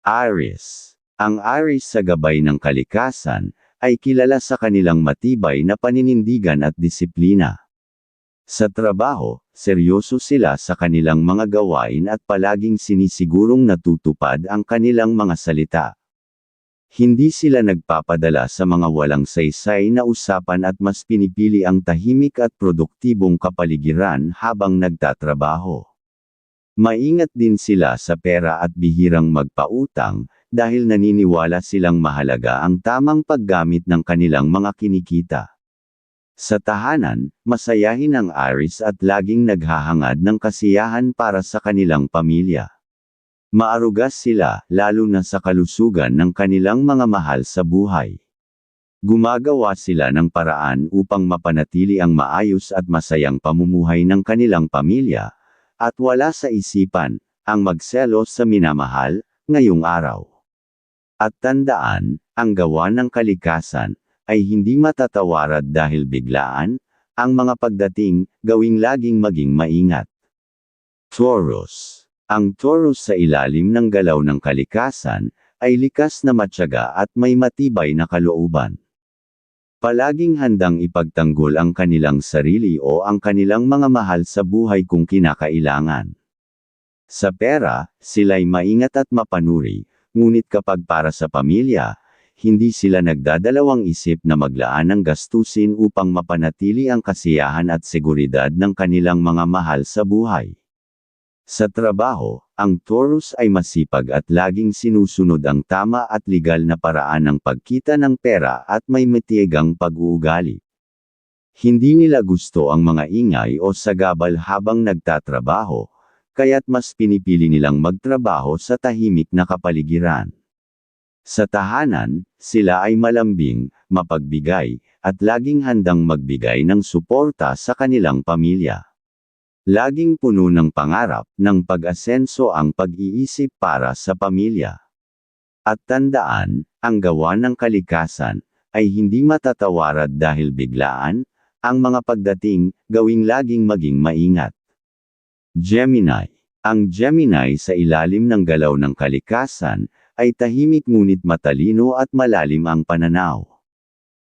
Aries. Ang Aries sa gabay ng kalikasan, ay kilala sa kanilang matibay na paninindigan at disiplina. Sa trabaho, seryoso sila sa kanilang mga gawain at palaging sinisigurong natutupad ang kanilang mga salita. Hindi sila nagpapadala sa mga walang saysay na usapan at mas pinipili ang tahimik at produktibong kapaligiran habang nagtatrabaho. Maingat din sila sa pera at bihirang magpautang, dahil naniniwala silang mahalaga ang tamang paggamit ng kanilang mga kinikita. Sa tahanan, masayahin ang Aries at laging naghahangad ng kasiyahan para sa kanilang pamilya. Maarugas sila, lalo na sa kalusugan ng kanilang mga mahal sa buhay. Gumagawa sila ng paraan upang mapanatili ang maayos at masayang pamumuhay ng kanilang pamilya, at wala sa isipan, ang magselos sa minamahal, ngayong araw. At tandaan, ang gawa ng kalikasan, ay hindi matatawarad dahil biglaan, ang mga pagdating, gawing laging maging maingat. Taurus Ang Taurus sa ilalim ng galaw ng kalikasan, ay likas na matyaga at may matibay na kalooban. Palaging handang ipagtanggol ang kanilang sarili o ang kanilang mga mahal sa buhay kung kinakailangan. Sa pera, sila'y maingat at mapanuri, ngunit kapag para sa pamilya, hindi sila nagdadalawang isip na maglaan ng gastusin upang mapanatili ang kasiyahan at seguridad ng kanilang mga mahal sa buhay. Sa trabaho, ang Taurus ay masipag at laging sinusunod ang tama at legal na paraan ng pagkita ng pera at may matiegang pag-uugali. Hindi nila gusto ang mga ingay o sagabal habang nagtatrabaho, kaya't mas pinipili nilang magtrabaho sa tahimik na kapaligiran. Sa tahanan, sila ay malambing, mapagbigay, at laging handang magbigay ng suporta sa kanilang pamilya. Laging puno ng pangarap, ng pag-asenso ang pag-iisip para sa pamilya. At tandaan, ang gawa ng kalikasan, ay hindi matatawarad dahil biglaan, ang mga pagdating, gawing laging maging maingat. Gemini. Ang Gemini sa ilalim ng galaw ng kalikasan, ay tahimik ngunit matalino at malalim ang pananaw.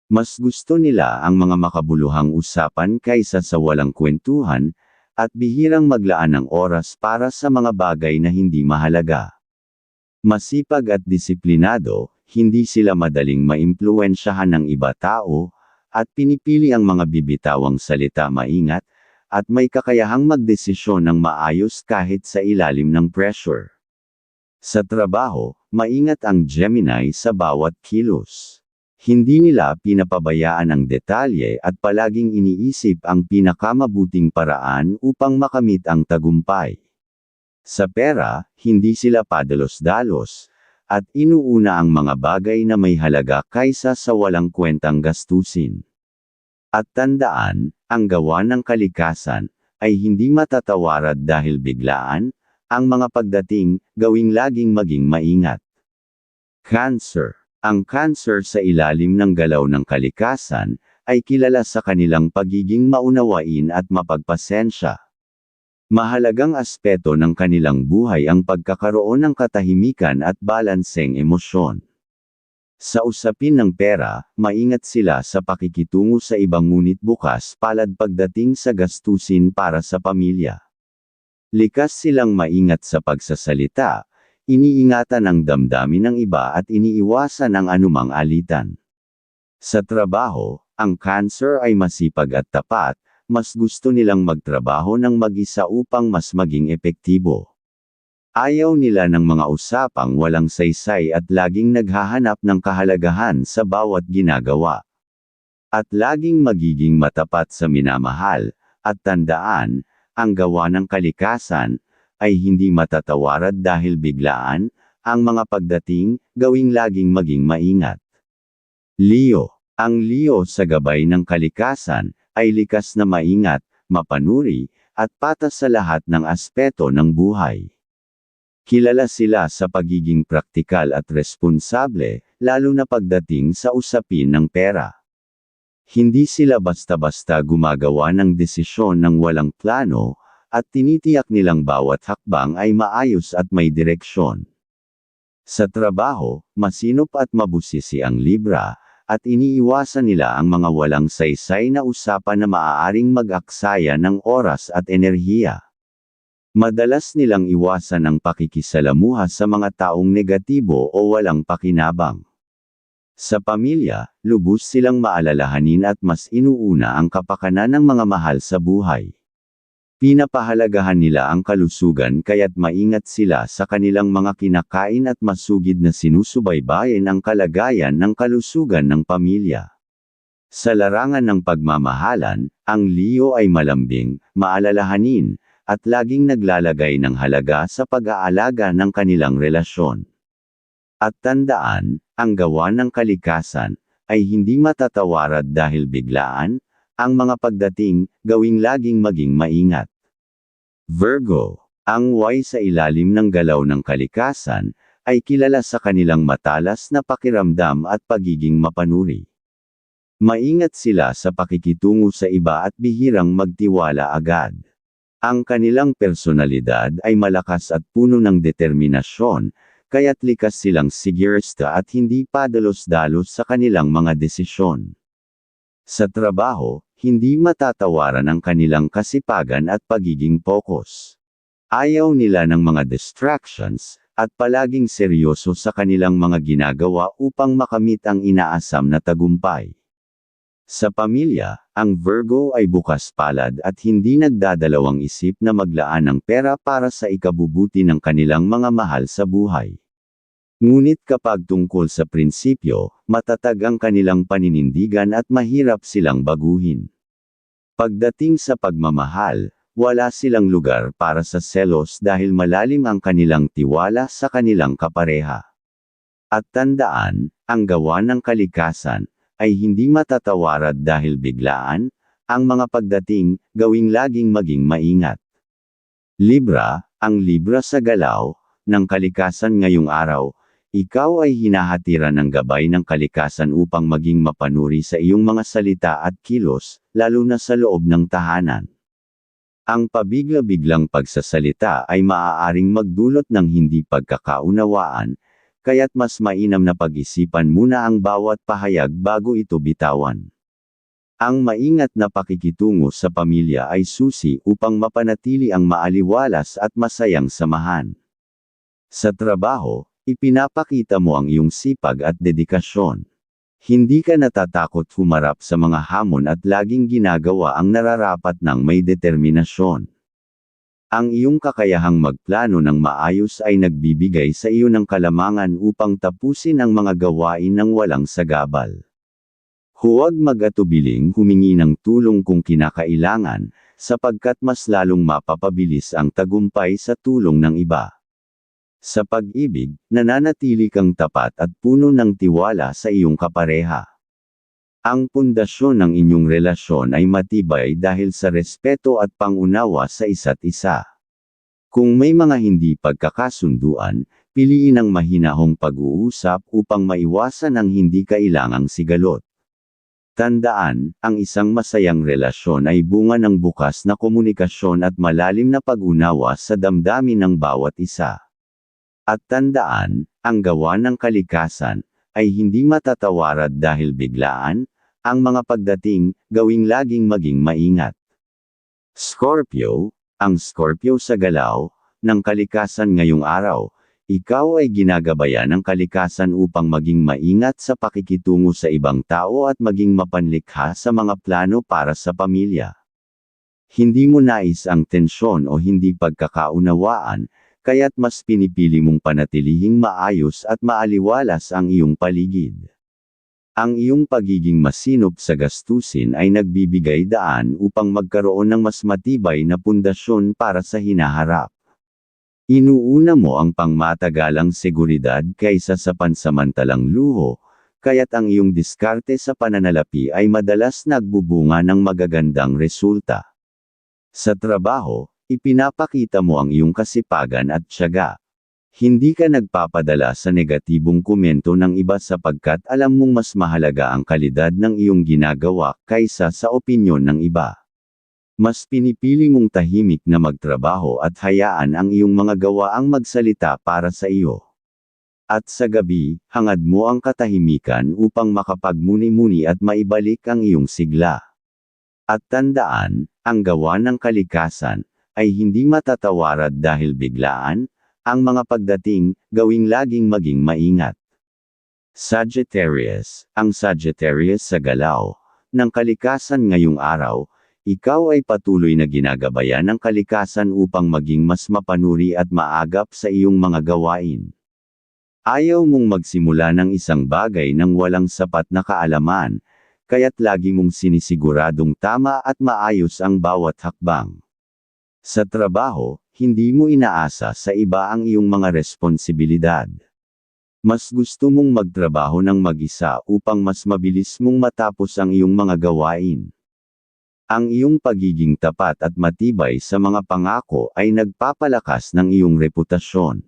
Mas gusto nila ang mga makabuluhang usapan kaysa sa walang kwentuhan, at bihirang maglaan ng oras para sa mga bagay na hindi mahalaga. Masipag at disiplinado, hindi sila madaling maimpluensyahan ng iba tao, at pinipili ang mga bibitawang salita maingat, at may kakayahang magdesisyon ng maayos kahit sa ilalim ng pressure. Sa trabaho, maingat ang Gemini sa bawat kilos. Hindi nila pinapabayaan ang detalye at palaging iniisip ang pinakamabuting paraan upang makamit ang tagumpay. Sa pera, hindi sila padalos-dalos, at inuuna ang mga bagay na may halaga kaysa sa walang kwentang gastusin. At tandaan, ang gawa ng kalikasan, ay hindi matatawarad dahil biglaan, ang mga pagdating, gawing laging maging maingat. Cancer ang cancer sa ilalim ng galaw ng kalikasan, ay kilala sa kanilang pagiging maunawain at mapagpasensya. Mahalagang aspeto ng kanilang buhay ang pagkakaroon ng katahimikan at balanseng emosyon. Sa usapin ng pera, maingat sila sa pakikitungo sa ibang ngunit bukas palad pagdating sa gastusin para sa pamilya. Likas silang maingat sa pagsasalita, Iniingatan ang damdamin ng iba at iniiwasan ang anumang alitan. Sa trabaho, ang cancer ay masipag at tapat, mas gusto nilang magtrabaho ng mag-isa upang mas maging epektibo. Ayaw nila ng mga usapang walang saysay at laging naghahanap ng kahalagahan sa bawat ginagawa. At laging magiging matapat sa minamahal, at tandaan, ang gawa ng kalikasan, ay hindi matatawarad dahil biglaan, ang mga pagdating, gawing laging maging maingat. Leo Ang Leo sa gabay ng kalikasan, ay likas na maingat, mapanuri, at patas sa lahat ng aspeto ng buhay. Kilala sila sa pagiging praktikal at responsable, lalo na pagdating sa usapin ng pera. Hindi sila basta-basta gumagawa ng desisyon ng walang plano, at tinitiyak nilang bawat hakbang ay maayos at may direksyon. Sa trabaho, masinop at mabusisi ang Libra, at iniiwasan nila ang mga walang saysay na usapan na maaaring mag-aksaya ng oras at enerhiya. Madalas nilang iwasan ang pakikisalamuha sa mga taong negatibo o walang pakinabang. Sa pamilya, lubos silang maalalahanin at mas inuuna ang kapakanan ng mga mahal sa buhay. Pinapahalagahan nila ang kalusugan kaya't maingat sila sa kanilang mga kinakain at masugid na sinusubaybayan ang kalagayan ng kalusugan ng pamilya. Sa larangan ng pagmamahalan, ang Leo ay malambing, maalalahanin, at laging naglalagay ng halaga sa pag-aalaga ng kanilang relasyon. At tandaan, ang gawa ng kalikasan, ay hindi matatawarad dahil biglaan, ang mga pagdating, gawing laging maging maingat. Virgo, ang Y sa ilalim ng galaw ng kalikasan, ay kilala sa kanilang matalas na pakiramdam at pagiging mapanuri. Maingat sila sa pakikitungo sa iba at bihirang magtiwala agad. Ang kanilang personalidad ay malakas at puno ng determinasyon, kaya't likas silang sigurista at hindi padalos-dalos sa kanilang mga desisyon. Sa trabaho, hindi matatawaran ang kanilang kasipagan at pagiging focus. Ayaw nila ng mga distractions, at palaging seryoso sa kanilang mga ginagawa upang makamit ang inaasam na tagumpay. Sa pamilya, ang Virgo ay bukas palad at hindi nagdadalawang isip na maglaan ng pera para sa ikabubuti ng kanilang mga mahal sa buhay. Ngunit kapag tungkol sa prinsipyo, matatag ang kanilang paninindigan at mahirap silang baguhin. Pagdating sa pagmamahal, wala silang lugar para sa selos dahil malalim ang kanilang tiwala sa kanilang kapareha. At tandaan, ang gawa ng kalikasan, ay hindi matatawarad dahil biglaan, ang mga pagdating, gawing laging maging maingat. Libra, ang Libra sa galaw, ng kalikasan ngayong araw, ikaw ay hinahatiran ng gabay ng kalikasan upang maging mapanuri sa iyong mga salita at kilos, lalo na sa loob ng tahanan. Ang pabigla-biglang pagsasalita ay maaaring magdulot ng hindi pagkakaunawaan, kaya't mas mainam na pag-isipan muna ang bawat pahayag bago ito bitawan. Ang maingat na pakikitungo sa pamilya ay susi upang mapanatili ang maaliwalas at masayang samahan. Sa trabaho, Ipinapakita mo ang iyong sipag at dedikasyon. Hindi ka natatakot humarap sa mga hamon at laging ginagawa ang nararapat ng may determinasyon. Ang iyong kakayahang magplano ng maayos ay nagbibigay sa iyo ng kalamangan upang tapusin ang mga gawain ng walang sagabal. Huwag mag-atubiling humingi ng tulong kung kinakailangan, sapagkat mas lalong mapapabilis ang tagumpay sa tulong ng iba. Sa pag-ibig, nananatili kang tapat at puno ng tiwala sa iyong kapareha. Ang pundasyon ng inyong relasyon ay matibay dahil sa respeto at pangunawa sa isa't isa. Kung may mga hindi pagkakasunduan, piliin ang mahinahong pag-uusap upang maiwasan ang hindi kailangang sigalot. Tandaan, ang isang masayang relasyon ay bunga ng bukas na komunikasyon at malalim na pag-unawa sa damdamin ng bawat isa. At tandaan, ang gawa ng kalikasan, ay hindi matatawarad dahil biglaan, ang mga pagdating, gawing laging maging maingat. Scorpio, ang Scorpio sa galaw, ng kalikasan ngayong araw, ikaw ay ginagabayan ng kalikasan upang maging maingat sa pakikitungo sa ibang tao at maging mapanlikha sa mga plano para sa pamilya. Hindi mo nais ang tensyon o hindi pagkakaunawaan, kaya't mas pinipili mong panatilihing maayos at maaliwalas ang iyong paligid. Ang iyong pagiging masinop sa gastusin ay nagbibigay daan upang magkaroon ng mas matibay na pundasyon para sa hinaharap. Inuuna mo ang pangmatagalang seguridad kaysa sa pansamantalang luho, kaya't ang iyong diskarte sa pananalapi ay madalas nagbubunga ng magagandang resulta. Sa trabaho, Ipinapakita mo ang iyong kasipagan at tiyaga. Hindi ka nagpapadala sa negatibong komento ng iba sapagkat alam mong mas mahalaga ang kalidad ng iyong ginagawa kaysa sa opinyon ng iba. Mas pinipili mong tahimik na magtrabaho at hayaan ang iyong mga gawa ang magsalita para sa iyo. At sa gabi, hangad mo ang katahimikan upang makapagmuni-muni at maibalik ang iyong sigla. At tandaan, ang gawa ng kalikasan, ay hindi matatawarad dahil biglaan, ang mga pagdating, gawing laging maging maingat. Sagittarius, ang Sagittarius sa galaw, ng kalikasan ngayong araw, ikaw ay patuloy na ginagabayan ng kalikasan upang maging mas mapanuri at maagap sa iyong mga gawain. Ayaw mong magsimula ng isang bagay nang walang sapat na kaalaman, kaya't lagi mong sinisiguradong tama at maayos ang bawat hakbang. Sa trabaho, hindi mo inaasa sa iba ang iyong mga responsibilidad. Mas gusto mong magtrabaho ng mag-isa upang mas mabilis mong matapos ang iyong mga gawain. Ang iyong pagiging tapat at matibay sa mga pangako ay nagpapalakas ng iyong reputasyon.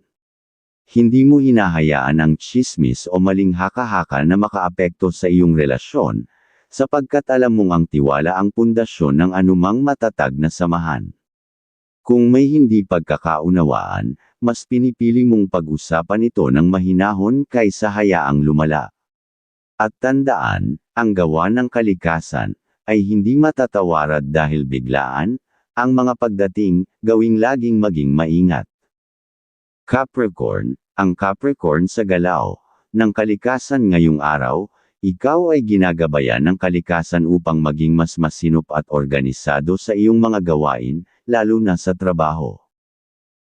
Hindi mo hinahayaan ang chismis o maling haka-haka na makaapekto sa iyong relasyon, sapagkat alam mong ang tiwala ang pundasyon ng anumang matatag na samahan. Kung may hindi pagkakaunawaan, mas pinipili mong pag-usapan ito ng mahinahon kaysa hayaang lumala. At tandaan, ang gawa ng kalikasan, ay hindi matatawarad dahil biglaan, ang mga pagdating, gawing laging maging maingat. Capricorn, ang Capricorn sa galaw, ng kalikasan ngayong araw, ikaw ay ginagabayan ng kalikasan upang maging mas masinop at organisado sa iyong mga gawain, lalo na sa trabaho.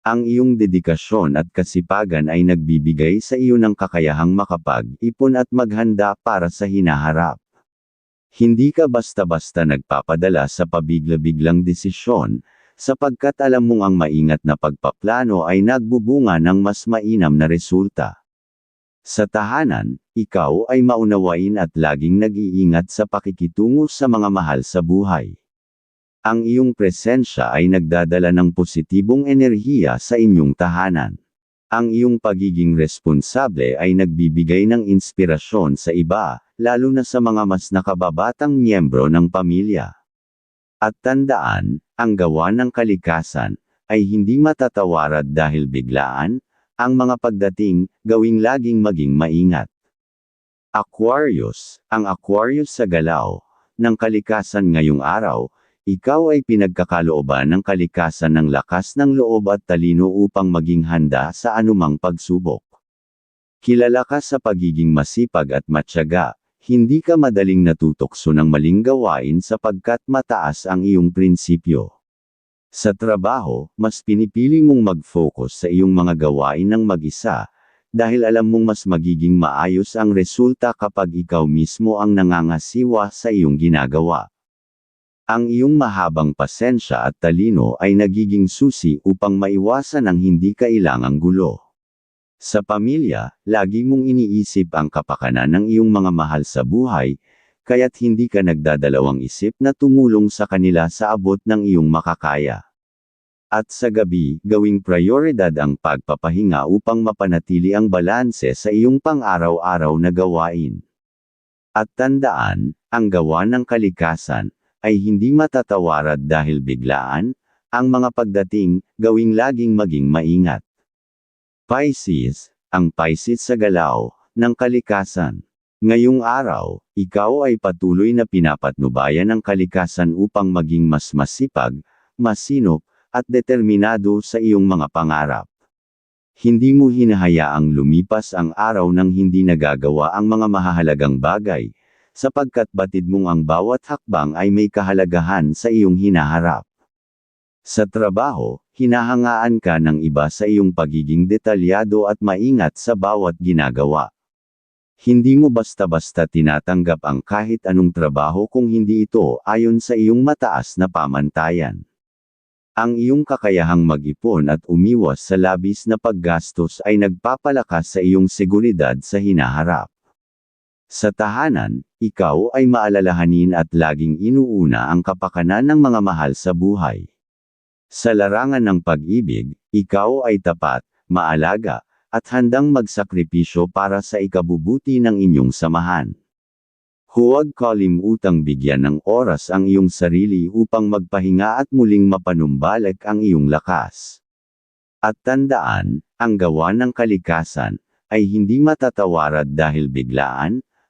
Ang iyong dedikasyon at kasipagan ay nagbibigay sa iyo ng kakayahang makapag-ipon at maghanda para sa hinaharap. Hindi ka basta-basta nagpapadala sa pabigla-biglang desisyon, sapagkat alam mong ang maingat na pagpaplano ay nagbubunga ng mas mainam na resulta. Sa tahanan, ikaw ay maunawain at laging nag-iingat sa pakikitungo sa mga mahal sa buhay. Ang iyong presensya ay nagdadala ng positibong enerhiya sa inyong tahanan. Ang iyong pagiging responsable ay nagbibigay ng inspirasyon sa iba, lalo na sa mga mas nakababatang miyembro ng pamilya. At tandaan, ang gawa ng kalikasan, ay hindi matatawarad dahil biglaan, ang mga pagdating, gawing laging maging maingat. Aquarius, ang Aquarius sa galaw, ng kalikasan ngayong araw, ikaw ay pinagkakalooban ng kalikasan ng lakas ng loob at talino upang maging handa sa anumang pagsubok. Kilala ka sa pagiging masipag at matyaga, hindi ka madaling natutokso ng maling gawain sapagkat mataas ang iyong prinsipyo. Sa trabaho, mas pinipili mong mag-focus sa iyong mga gawain ng mag-isa, dahil alam mong mas magiging maayos ang resulta kapag ikaw mismo ang nangangasiwa sa iyong ginagawa. Ang iyong mahabang pasensya at talino ay nagiging susi upang maiwasan ang hindi kailangang gulo. Sa pamilya, lagi mong iniisip ang kapakanan ng iyong mga mahal sa buhay, kaya't hindi ka nagdadalawang isip na tumulong sa kanila sa abot ng iyong makakaya. At sa gabi, gawing prioridad ang pagpapahinga upang mapanatili ang balanse sa iyong pang-araw-araw na gawain. At tandaan, ang gawa ng kalikasan, ay hindi matatawarad dahil biglaan, ang mga pagdating, gawing laging maging maingat. Pisces, ang Pisces sa galaw, ng kalikasan. Ngayong araw, ikaw ay patuloy na pinapatnubayan ng kalikasan upang maging mas masipag, masinop, at determinado sa iyong mga pangarap. Hindi mo hinahayaang lumipas ang araw nang hindi nagagawa ang mga mahahalagang bagay, sapagkat batid mong ang bawat hakbang ay may kahalagahan sa iyong hinaharap. Sa trabaho, hinahangaan ka ng iba sa iyong pagiging detalyado at maingat sa bawat ginagawa. Hindi mo basta-basta tinatanggap ang kahit anong trabaho kung hindi ito ayon sa iyong mataas na pamantayan. Ang iyong kakayahang mag-ipon at umiwas sa labis na paggastos ay nagpapalakas sa iyong seguridad sa hinaharap. Sa tahanan, ikaw ay maalalahanin at laging inuuna ang kapakanan ng mga mahal sa buhay. Sa larangan ng pag-ibig, ikaw ay tapat, maalaga, at handang magsakripisyo para sa ikabubuti ng inyong samahan. Huwag kalimutang bigyan ng oras ang iyong sarili upang magpahinga at muling mapanumbalik ang iyong lakas. At tandaan, ang gawa ng kalikasan, ay hindi matatawarad dahil biglaan,